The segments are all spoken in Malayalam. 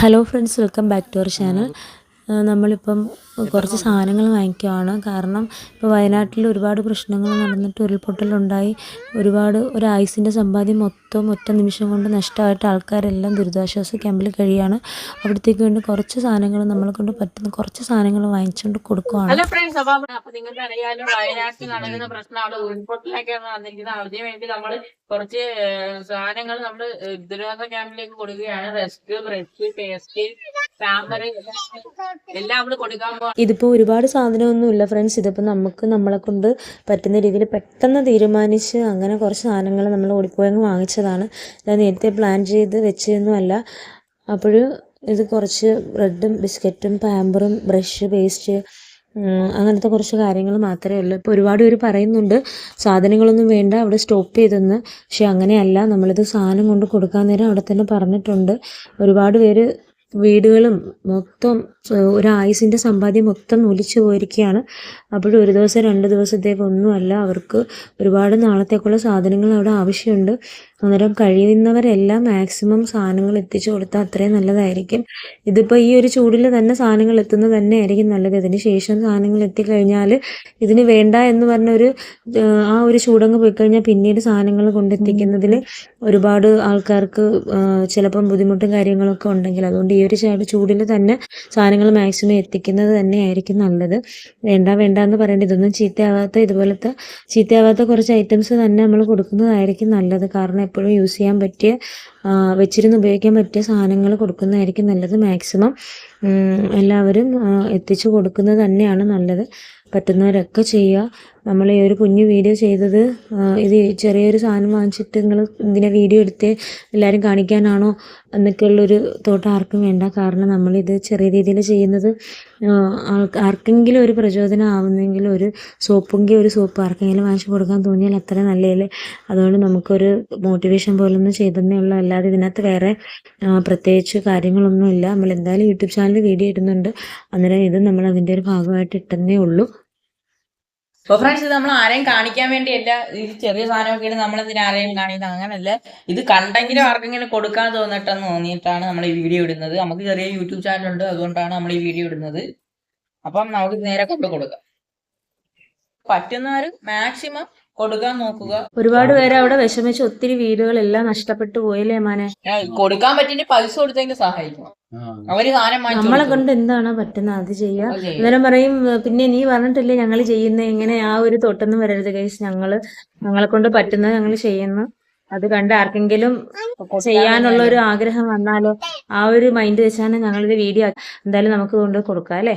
Hello friends welcome back to our channel നമ്മളിപ്പം കുറച്ച് സാധനങ്ങൾ വാങ്ങിക്കുകയാണ് കാരണം ഇപ്പോൾ വയനാട്ടിൽ ഒരുപാട് പ്രശ്നങ്ങൾ നടന്നിട്ട് ഉരുൾപൊട്ടലുണ്ടായി. ഒരുപാട് ഒരു ആയുസിന്റെ സമ്പാദ്യം മൊത്തം ഒറ്റ നിമിഷം കൊണ്ട് നഷ്ടമായിട്ട് ആൾക്കാരെല്ലാം ദുരിതാശ്വാസ ക്യാമ്പിൽ കഴിയാണ്. അവിടത്തേക്ക് വേണ്ടി കുറച്ച് സാധനങ്ങൾ നമ്മളെ കൊണ്ട് പറ്റുന്ന കുറച്ച് സാധനങ്ങൾ വാങ്ങിച്ചുകൊണ്ട് കൊടുക്കുകയാണ് ഹലോ ഫ്രണ്ട്സ് അപ്പോൾ വയനാട്ടിൽ നടക്കുന്ന ഉരുൾപൊട്ടലൊക്കെയാണ് നടന്നിരിക്കുന്നത് വേണ്ടി നമ്മൾ കുറച്ച് സാധനങ്ങൾ നമ്മൾ ദുരിതാശ്വാസ ക്യാമ്പിലേക്ക് കൊടുക്കുകയാണ്. റെസ്ക്യൂ ബ്രഷ് പേസ്റ്റ് പോവാ. ഒരുപാട് സാധനമൊന്നുമില്ല ഫ്രണ്ട്സ്. ഇതിപ്പോ നമുക്ക് നമ്മളെ കൊണ്ട് പറ്റുന്ന രീതിയിൽ പെട്ടെന്ന് തീരുമാനിച്ച് അങ്ങനെ കുറച്ച് സാധനങ്ങൾ നമ്മൾ ഓടിപ്പോയങ്ങ് വാങ്ങിച്ചതാണ്. ഞാൻ നേരത്തെ പ്ലാൻ ചെയ്ത് വെച്ചതൊന്നുമല്ല. അപ്പോൾ ഇത് കുറച്ച് ബ്രെഡും ബിസ്ക്കറ്റും പാമ്പറും ബ്രഷ് പേസ്റ്റ് അങ്ങനത്തെ കുറച്ച് കാര്യങ്ങൾ മാത്രമേ ഉള്ളൂ. ഇപ്പോൾ ഒരുപാട് പേര് പറയുന്നുണ്ട് സാധനങ്ങളൊന്നും വേണ്ട അവിടെ സ്റ്റോപ്പ് ചെയ്തെന്ന്. പക്ഷെ അങ്ങനെയല്ല. നമ്മളിത് സാധനം കൊണ്ട് കൊടുക്കാൻ നേരം അവിടെ തന്നെ പറഞ്ഞിട്ടുണ്ട്. ഒരുപാട് പേര് വീടുകളും മൊത്തം ഏഹ് ഒരു ആയുസിന്റെ സമ്പാദ്യം മൊത്തം ഒലിച്ചു പോയിരിക്കുകയാണ്. അപ്പോൾ ഒരു ദിവസം രണ്ട് ദിവസത്തേക്കൊന്നുമല്ല അവർക്ക് ഒരുപാട് നാളത്തേക്കുള്ള സാധനങ്ങൾ അവിടെ ആവശ്യമുണ്ട്. അന്നേരം കഴിയുന്നവരെല്ലാം മാക്സിമം സാധനങ്ങൾ എത്തിച്ചു കൊടുത്താൽ അത്രയും നല്ലതായിരിക്കും. ഇതിപ്പോൾ ഈ ഒരു ചൂടിൽ തന്നെ സാധനങ്ങൾ എത്തുന്നത് തന്നെ ആയിരിക്കും നല്ലത്. ഇതിന് ശേഷം സാധനങ്ങൾ എത്തിക്കഴിഞ്ഞാൽ ഇതിന് വേണ്ട എന്ന് പറഞ്ഞൊരു ആ ഒരു ചൂടങ്ങ് പോയി കഴിഞ്ഞാൽ പിന്നീട് സാധനങ്ങൾ കൊണ്ടെത്തിക്കുന്നതിൽ ഒരുപാട് ആൾക്കാർക്ക് ചിലപ്പം ബുദ്ധിമുട്ടും കാര്യങ്ങളൊക്കെ ഉണ്ടെങ്കിൽ അതുകൊണ്ട് ഈ ഒരു ചാട് ചൂടിൽ തന്നെ സാധനങ്ങൾ മാക്സിമം എത്തിക്കുന്നത് തന്നെയായിരിക്കും നല്ലത്. വേണ്ട വേണ്ട എന്ന് പറയേണ്ട. ഇതൊന്നും ചീത്തയാവാത്ത ഇതുപോലത്തെ ചീത്തയാവാത്ത കുറച്ച് ഐറ്റംസ് തന്നെ നമ്മൾ കൊടുക്കുന്നതായിരിക്കും നല്ലത്. കാരണം എപ്പോഴും യൂസ് ചെയ്യാൻ പറ്റിയ വെച്ചിരുന്ന് ഉപയോഗിക്കാൻ പറ്റിയ സാധനങ്ങൾ കൊടുക്കുന്നതായിരിക്കും നല്ലത് മാക്സിമം എല്ലാവരും എത്തിച്ചു കൊടുക്കുന്നത് തന്നെയാണ് നല്ലത്. പറ്റുന്നവരൊക്കെ ചെയ്യുക. നമ്മൾ ഈ ഒരു കുഞ്ഞു വീഡിയോ ചെയ്തത് ഇത് ചെറിയൊരു സാധനം വാങ്ങിച്ചിട്ട് നിങ്ങൾ ഇങ്ങനെ വീഡിയോ എടുത്ത് എല്ലാവരും കാണിക്കാനാണോ എന്നൊക്കെയുള്ളൊരു തോട്ട് ആർക്കും വേണ്ട. കാരണം നമ്മളിത് ചെറിയ രീതിയിൽ ചെയ്യുന്നത് ആർക്കെങ്കിലും ഒരു പ്രചോദനം ആവുന്നെങ്കിൽ ഒരു സോപ്പെങ്കിൽ ഒരു സോപ്പ് ആർക്കെങ്കിലും വാങ്ങിച്ചു കൊടുക്കാൻ തോന്നിയാൽ അത്ര നല്ലതല്ലേ. അതുകൊണ്ട് നമുക്കൊരു മോട്ടിവേഷൻ പോലൊന്നും ചെയ്തതന്നേ ഉള്ളൂ. അല്ലാതെ ഇതിനകത്ത് വേറെ പ്രത്യേകിച്ച് കാര്യങ്ങളൊന്നുമില്ല. നമ്മൾ എന്തായാലും യൂട്യൂബ് ചാനൽ വീഡിയോ ഇടുന്നുണ്ട്. അന്നേരം ഇത് നമ്മൾ അതിന്റെ ഒരു ഭാഗമായിട്ട് ഇട്ടെന്നേ ഉള്ളൂ. അപ്പൊ ഫ്രണ്ട്സ് ഇത് നമ്മൾ ആരെയും കാണിക്കാൻ വേണ്ടിയല്ല ഈ ചെറിയ സാധനമൊക്കെ നമ്മൾ ഇതിന് ആരെയും കാണിക്കുന്നത് അങ്ങനല്ല. ഇത് കണ്ടെങ്കിലും ആർക്കെങ്കിലും കൊടുക്കാൻ തോന്നിട്ടെന്ന് തോന്നിയിട്ടാണ് നമ്മൾ ഈ വീഡിയോ ഇടുന്നത്. നമുക്ക് ചെറിയ യൂട്യൂബ് ചാനൽ ഉണ്ട് അതുകൊണ്ടാണ് നമ്മൾ ഈ വീഡിയോ ഇടുന്നത്. അപ്പം നമുക്ക് നേരെ കൊണ്ട് കൊടുക്കാം. പറ്റുന്നവർ മാക്സിമം കൊടുക്കാൻ നോക്കുക. ഒരുപാട് പേര് അവിടെ വിഷമിച്ച് ഒത്തിരി വീടുകളെല്ലാം നഷ്ടപ്പെട്ടു പോയല്ലേ മാനെ? കൊടുക്കാൻ പറ്റിയ പൈസ കൊടുത്തെങ്കിൽ സഹായിക്കണം അവർ സാധനം നമ്മളെ കൊണ്ട് എന്താണോ പറ്റുന്നത് അത് ചെയ്യുക. അന്നേരം പറയും പിന്നെ നീ പറഞ്ഞിട്ടില്ലേ ഞങ്ങൾ ചെയ്യുന്ന? ഇങ്ങനെ ആ ഒരു തൊട്ടൊന്നും വരരുത് കേസ് ഞങ്ങൾ ഞങ്ങളെ കൊണ്ട് പറ്റുന്നത് ഞങ്ങൾ ചെയ്യുന്നു. അത് കണ്ട് ആർക്കെങ്കിലും ചെയ്യാനുള്ള ഒരു ആഗ്രഹം വന്നാലോ ആ ഒരു മൈൻഡ് വെച്ചാണ് ഞങ്ങളിത് വീഡിയോ എന്തായാലും നമുക്ക് കൊണ്ട് കൊടുക്കാം അല്ലേ?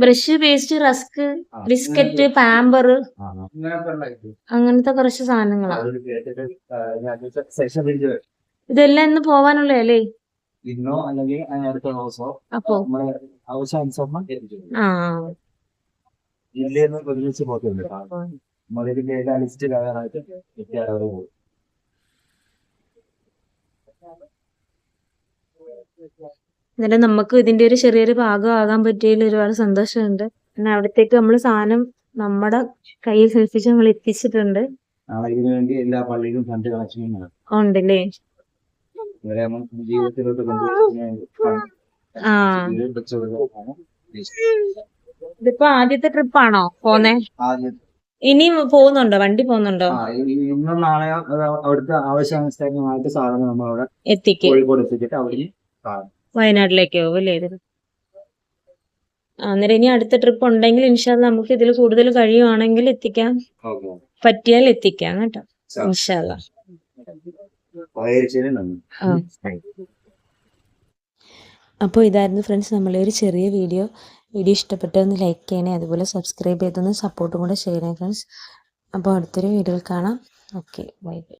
Brush paste rusk biscuit pamper അങ്ങനത്തെ കുറച്ച് സാധനങ്ങളാണ് ഇതെല്ലാം ഇന്ന് പോവാനുള്ളതല്ലേ ഇന്നോ അല്ലെങ്കിൽ അടുത്ത ദിവസമോ അപ്പോ? ആവശ്യാനുസരണം നമ്മളിതിന്റെ എല്ലാ ലിസ്റ്റ് കയറാനായിട്ട് പോകും എന്നാലും നമുക്ക് ഇതിന്റെ ഒരു ചെറിയൊരു ഭാഗം ഭാഗമാകാൻ പറ്റിയതിൽ ഒരുപാട് സന്തോഷമുണ്ട്. പിന്നെ അവിടത്തേക്ക് നമ്മൾ സാധനം നമ്മുടെ കയ്യിൽ സൂക്ഷിച്ച് നമ്മൾ എത്തിച്ചിട്ടുണ്ട്. എല്ലാ പള്ളിയിലും ഫണ്ട് കളക്ഷൻ ഉണ്ടല്ലേ? ഇതിപ്പോ ആദ്യത്തെ ട്രിപ്പ് ആണോ പോന്നെ? ഇനി പോകുന്നുണ്ടോ? വണ്ടി പോകുന്നുണ്ടോ? ഇന്നും നാളെ അവിടുത്തെ ആവശ്യാനുസരണമായിട്ട് സാധനം നമ്മൾ അവിടെ എത്തിക്കും. കോഴിക്കോട് എത്തിച്ചിട്ട് അവിടെ വയനാട്ടിലേക്ക് പോകും അല്ലേ? ഇതിന് അന്നേരം ഇനി അടുത്ത ട്രിപ്പ് ഉണ്ടെങ്കിൽ ഇൻഷാൽ നമുക്ക് ഇതിൽ കൂടുതൽ കഴിയുവാണെങ്കിൽ എത്തിക്കാം. പറ്റിയാൽ എത്തിക്കാം കേട്ടോ. ഇൻഷാല്ല നന്ദി. അപ്പോൾ ഇതായിരുന്നു ഫ്രണ്ട്സ് നമ്മളെ ഒരു ചെറിയ വീഡിയോ. വീഡിയോ ഇഷ്ടപ്പെട്ടൊന്ന് ലൈക്ക് ചെയ്യണേ അതുപോലെ സബ്സ്ക്രൈബ് ചെയ്തൊന്ന് സപ്പോർട്ടും കൂടെ ചെയ്യണേ ഫ്രണ്ട്സ്. അപ്പോൾ അടുത്തൊരു വീഡിയോയിൽ കാണാം. Okay bye bye.